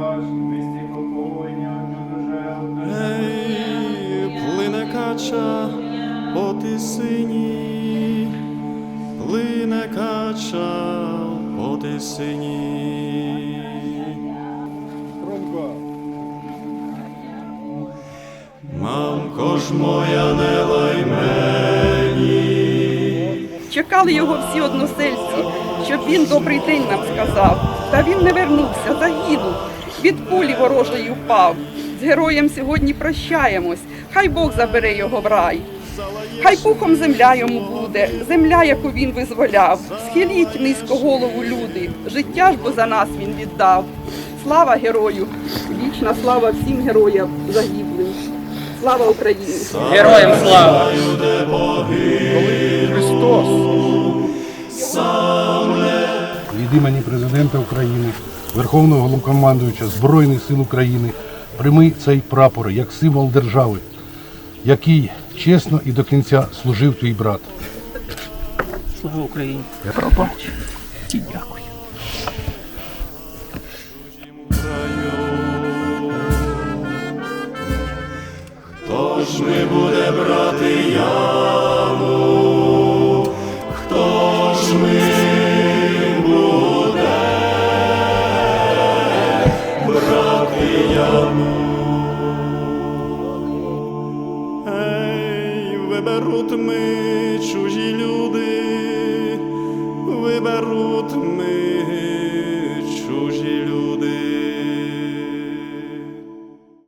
наш, місті покоєння плине кача по тисині, плине кача по тисині. Мамко ж моя не лай. Чекали його всі односельці, щоб він добрий день нам сказав. Та він не вернувся загинув. Від кулі ворожої впав. З героєм сьогодні прощаємось. Хай Бог забере його в рай. Хай пухом земля йому буде, земля, яку він визволяв. Схиліть низько голову люди. Життя ж бо за нас він віддав. Слава герою! Вічна слава всім героям загиблим. Слава Україні! Героям слава! Христос. Від імені президента України, Верховного Головнокомандуюча Збройних сил України прийми цей прапор як символ держави, який чесно і до кінця служив твій брат. Слава Україні! Пробач. І дякую. хто ж ми буде брати яму, Ей, ми чужі люди, виберуть